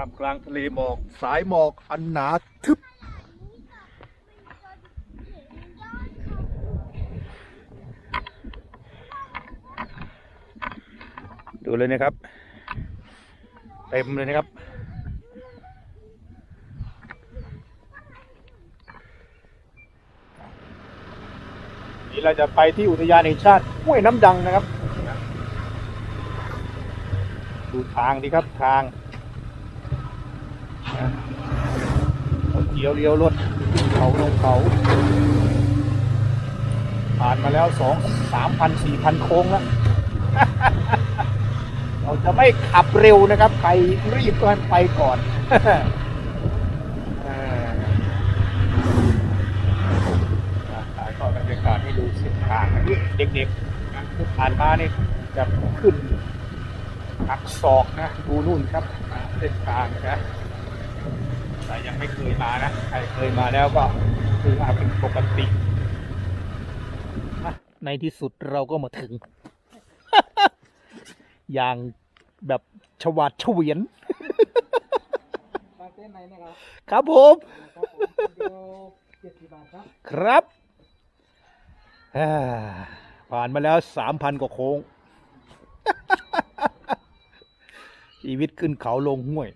ท่ามกลางทะเลหมอกสายหมอกอันหนาทึบ ดูเลยนะครับ เต็มเลยนะครับ นี่เราจะไปที่อุทยานแห่งชาติห้วยน้ำดังนะครับ ดูทางดีครับทางรถ เกี่ยวเลี้ยวรถเขาลงเขาผ่านมาแล้วสองสามพันสี่พันโค้งแล้ว เราจะไม่ขับเร็วนะครับ ใครรีบก็ให้ไปก่อนเอ่อถ่ายทอดบรรยากาศให้ดูเส้นทางนะเด็กๆที่ผ่านมาเนี่ยจะขึ้นหักศอกนะ ดูนู่นครับเส้นทางนะ แต่ยังไม่เคยมานะ ใครเคยมาแล้วก็คือมาเป็นปกติ ในที่สุดเราก็มาถึง อย่างแบบชวาดเฉวียนครับผมครับผ่าผ่านมาแล้วสามพันกว่าโค้ง ชีวิตขึ้นเขาลงห้วย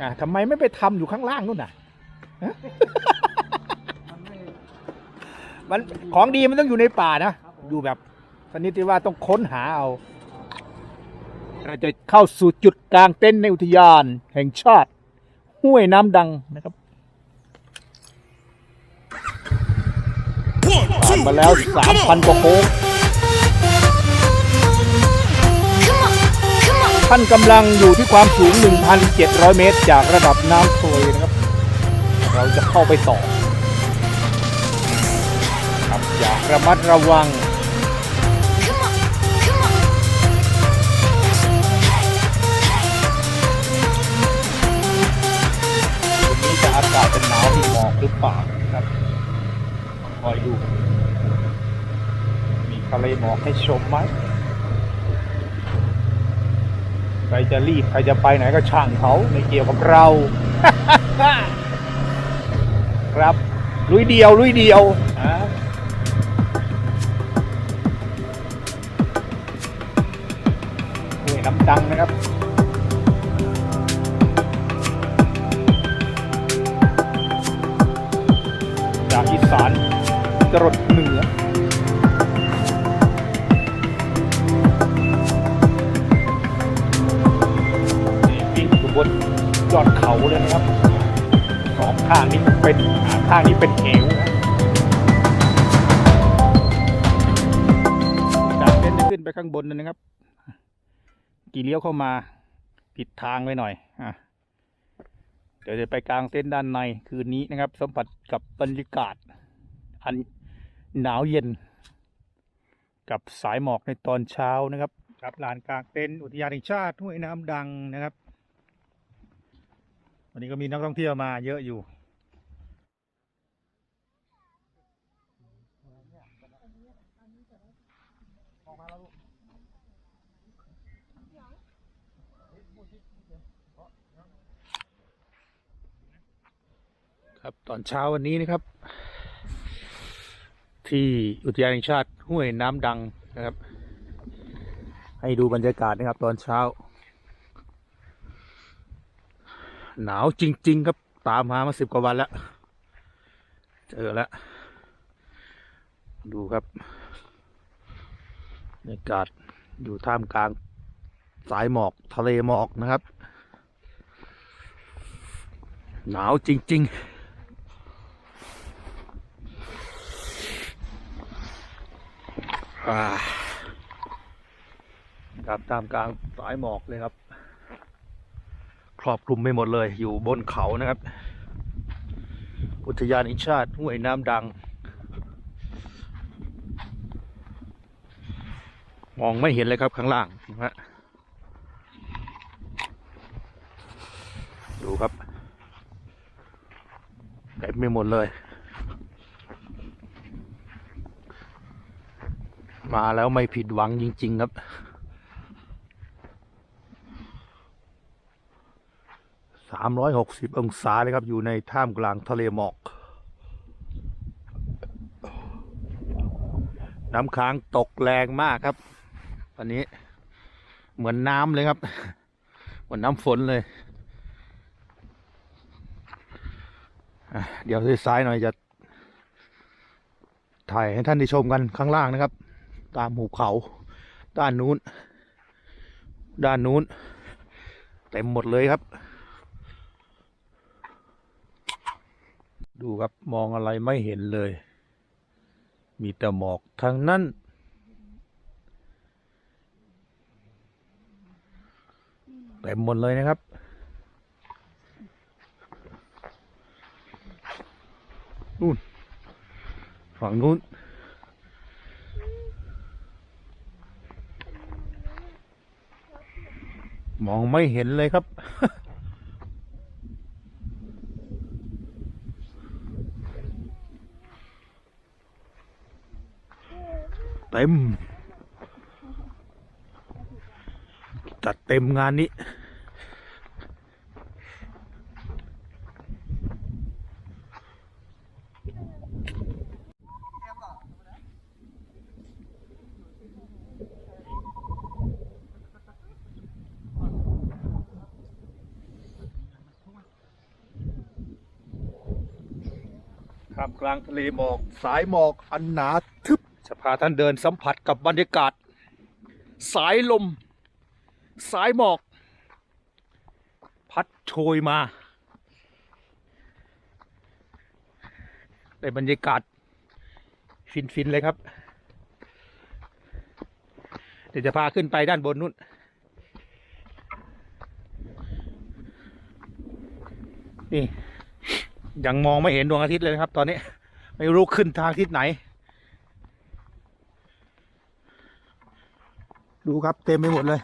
อ่าทำไมไม่ไปทำอยู่ข้างล่างนู่นน่ะมันไม่มันของดีมันต้องอยู่ในป่านะ อยู่แบบสนิทที่ว่าต้องค้นหาเอา เราจะเข้าสู่จุดกลางเต็นท์ในอุทยาน แห่งชาติ ห้วยน้ำดังนะครับ ผ่านมาแล้วสามพันกว่าโค้ง ท่านกำลังอยู่ที่ความสูง 1,700 เมตร จากระดับน้ำทะเลนะครับ เราจะเข้าไปต่อครับอยากระมัดระวังวันนี้จะอากาศเป็นหนาวมีหมอกหรือเปล่าครับคอยดู มีทะเลหมอกให้ชมไหม ใครจะรีบ ใครจะไปไหนก็ช่างเขาไม่เกี่ยวกับเรา ครับ ลุยเดียว ลุยเดียวอ่าน้ำดังนะครับจากอีสานจรดหนือ ยอดเขาเลยนะครับสองข้างนี้เป็นข้างนี้เป็นเหวนะจากเส้นจะขึ้นไปข้างบนนะครับ กี่เลี้ยวเข้ามาผิดทางไปหน่อยอะเดี๋ยวจะไปกลางเต้นด้านในคืนนี้นะครับ สัมผัสกับบรรยากาศ อันหนาวเย็น กับสายหมอกในตอนเช้านะครับ ครับลานกลางเต็นท์อุทยานแห่งชาติห้วยน้ำดังนะครับ วันนี้ก็มีนักท่องเที่ยวมาเยอะอยู่ ครับตอนเช้าวันนี้นะครับ ที่อุทยานแห่งชาติห้วยน้ำดังนะครับ ให้ดูบรรยากาศนะครับตอนเช้า หนาวจริง ๆ ครับ ตามหามาสิบกว่าวันแล้ว เจอแล้ว ดูครับบรรยากาศอยู่ท่ามกลางสายหมอกทะเลหมอกนะครับ หนาวจริงๆอ่าครับตามกลางสายหมอกเลยครับ ครอบคลุมไม่หมดเลยอยู่บนเขานะครับ อุทยานแห่งชาติห้วยน้ำดัง มองไม่เห็นเลยครับข้างล่างนะฮะดูครับเต็มไม่หมดเลย มาแล้วไม่ผิดหวังจริง ๆ ครับามร้อยหกสิบองศาเลยครับ อยู่ในท่ามกลางทะเลหมอก น้ำค้างตกแรงมากครับตอนนี้เหมือนน้ำเลยครับ เหมือนน้ำฝนเลย เดี๋ยวซ้ายหน่อยจะ ถ่ายให้ท่านได้ชมกันข้างล่างนะครับ ตามหุบเขา ด้านนู้น ด้านนู้น เต็มหมดเลยครับ ดูครับมองอะไรไม่เห็นเลย มีแต่หมอกทั้งนั้น เต็มหมดเลยนะครับ นู่น ฝั่งนู้นมองไม่เห็นเลยครับ เต็ม จัด เต็มงานนี้ ท่ามกลางทะเลหมอกสายหมอกอันหนาทึบจะพาท่านเดินสัมผัสกับบรรยากาศ สายลม สายหมอก พัดโชยมา ได้บรรยากาศ ฟิน ๆ เลยครับ เดี๋ยวจะพาขึ้นไปด้านบนนู้นนี่ ยังมองไม่เห็นดวงอาทิตย์เลยครับ ตอนนี้ ไม่รู้ขึ้นทางทิศไหน ดูครับเต็มไปหมดเลย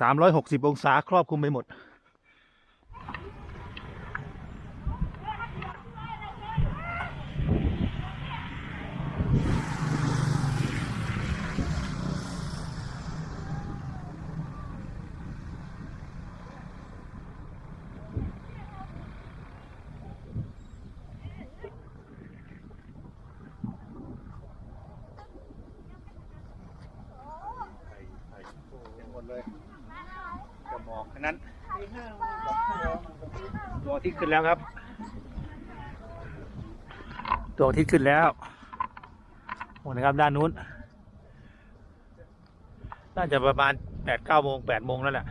สามร้อยหกสิบองศาครอบคลุมไปหมด หมดเลยจะหมอกแค่นั้น ดวงอาทิตย์ขึ้นแล้วครับดวงอาทิตย์ขึ้นแล้วหมดนะครับ ด้านนู้น น่าจะประมาณแปดเก้าโมงแปดโมงแล้วแหละ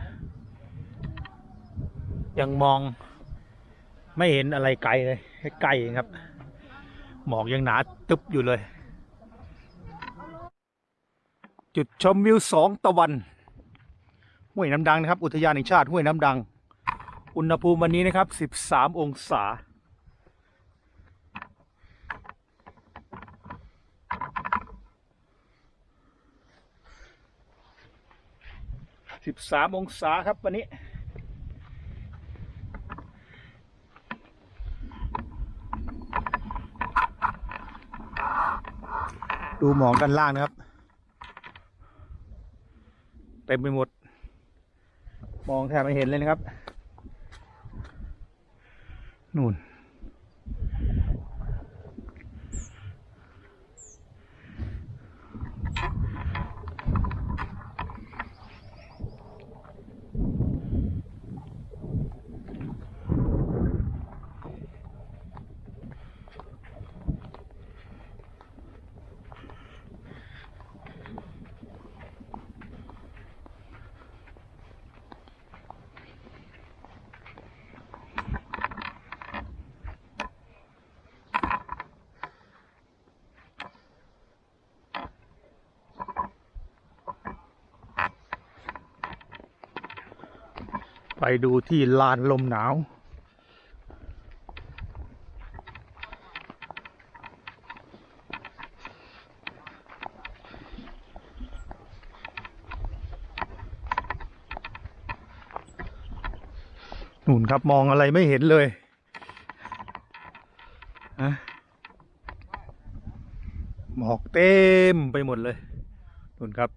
ยังมองไม่เห็นอะไรไกลเลยใกล้เองครับ หมอกยังหนาตึบอยู่เลย จุดชมวิวสองตะวัน ห้วยน้ำดังนะครับ อุทยานแห่งชาติห้วยน้ำดัง อุณหภูมิวันนี้นะครับ 13 องศา13องศาครับวันนี้ดูหมอกด้านล่างนะครับ เต็มไปหมด มองแทบไม่เห็นเลยนะครับ นู่น ไปดูที่ลานลมหนาว นู่นครับมองอะไรไม่เห็นเลยอะหมอกเต็มไปหมดเลยนู่นครับ